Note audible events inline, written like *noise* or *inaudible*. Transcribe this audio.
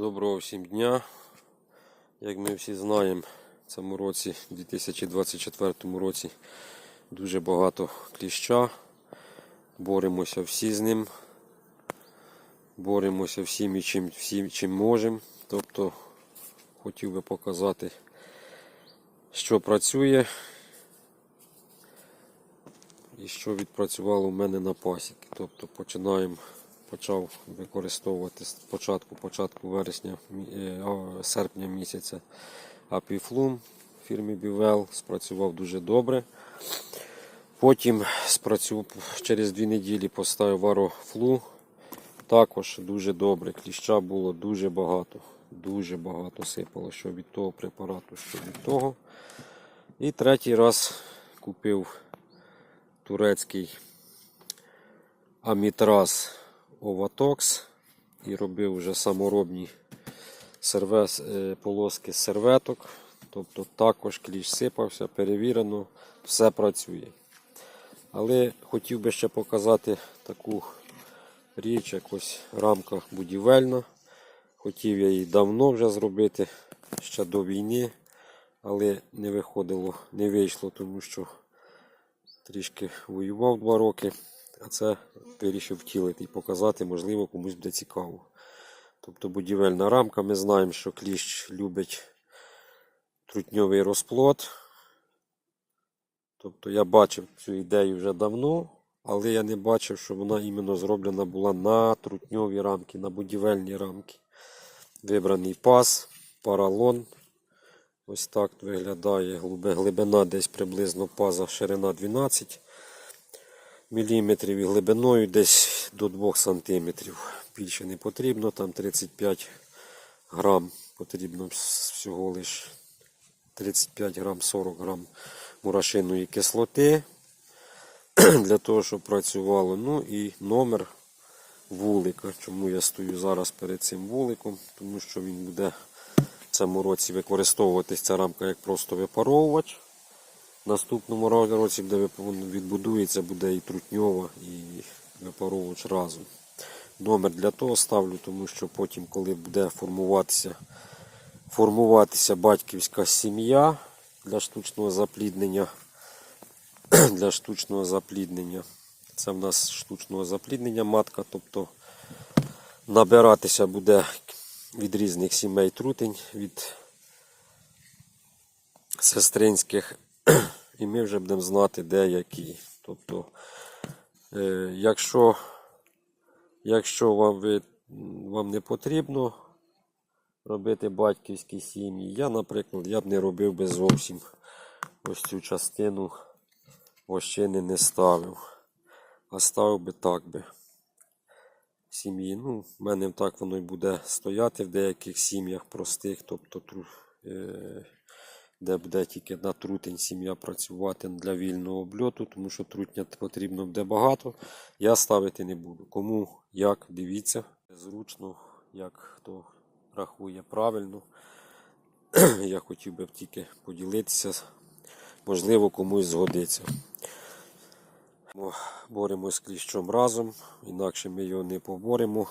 Доброго всім дня. Як ми всі знаємо, в цьому році, 2024 році, дуже багато кліща. Боремося всі з ним. Боремося всім і чим, всім, чим можемо. Тобто хотів би показати, що працює і що відпрацювало у мене на пасіки. Тобто починаємо почав використовувати з початку, вересня, е, серпня місяця Апіфлум фірмі Бівел. Спрацював дуже добре. Потім спрацював через дві неділі поставив Арофлу. Також дуже добре. Кліща було дуже багато. Дуже багато сипало, що від того препарату, що від того. І третій раз купив турецький Амітраз Оватокс і робив вже саморобні сервес, е, полоски серветок. Тобто також кліщ сипався, перевірено, все працює. Але хотів би ще показати таку річ, як ось рамка будівельна. Хотів я її давно вже зробити, ще до війни, але не виходило, не вийшло, тому що трішки воював два роки, а це вирішив втілити і показати, можливо, комусь буде цікаво. Тобто будівельна рамка, ми знаємо, що кліщ любить трутньовий розплод. Тобто я бачив цю ідею вже давно, але я не бачив, що вона іменно зроблена була на трутньові рамки, на будівельні рамки. Вибраний паз, паралон. Ось так виглядає глибина десь приблизно паза ширина 12 мм і глибиною десь до 2 см. Більше не потрібно, там 35 грам потрібно всього лиш 35 грам 40 грам мурашиної кислоти *clears throat* для того, щоб працювало. Ну і номер вулика. Чому я стою зараз перед цим вуликом? Тому що він буде в цьому році використовуватись ця рамка як просто випаровувач. Наступному році, де відбудується, буде і трутньова, і випаровувач разом. Номер для того ставлю, тому що потім, коли буде формуватися, формуватися батьківська сім'я для штучного запліднення, *clears throat* для штучного запліднення. Це в нас штучного запліднення матка, тобто набиратися буде від різних сімей трутень, від сестринських, і ми вже будемо знати, де які. Тобто, е, якщо, якщо вам, ви, вам не потрібно робити батьківські сім'ї, я, наприклад, я б не робив би зовсім ось цю частину вощини не ставив, а ставив би так би. Сім'ї. Ну, в мене так воно й буде стояти в деяких сім'ях простих, тобто е, де буде тільки на трутень сім'я працювати для вільного обльоту, тому що трутня потрібно буде багато. Я ставити не буду. Кому як, дивіться. Зручно, як хто рахує правильно. *clears throat* Я хотів би тільки поділитися. Можливо, комусь згодиться. Мо- Боремось з кліщом разом, інакше ми його не поборемо.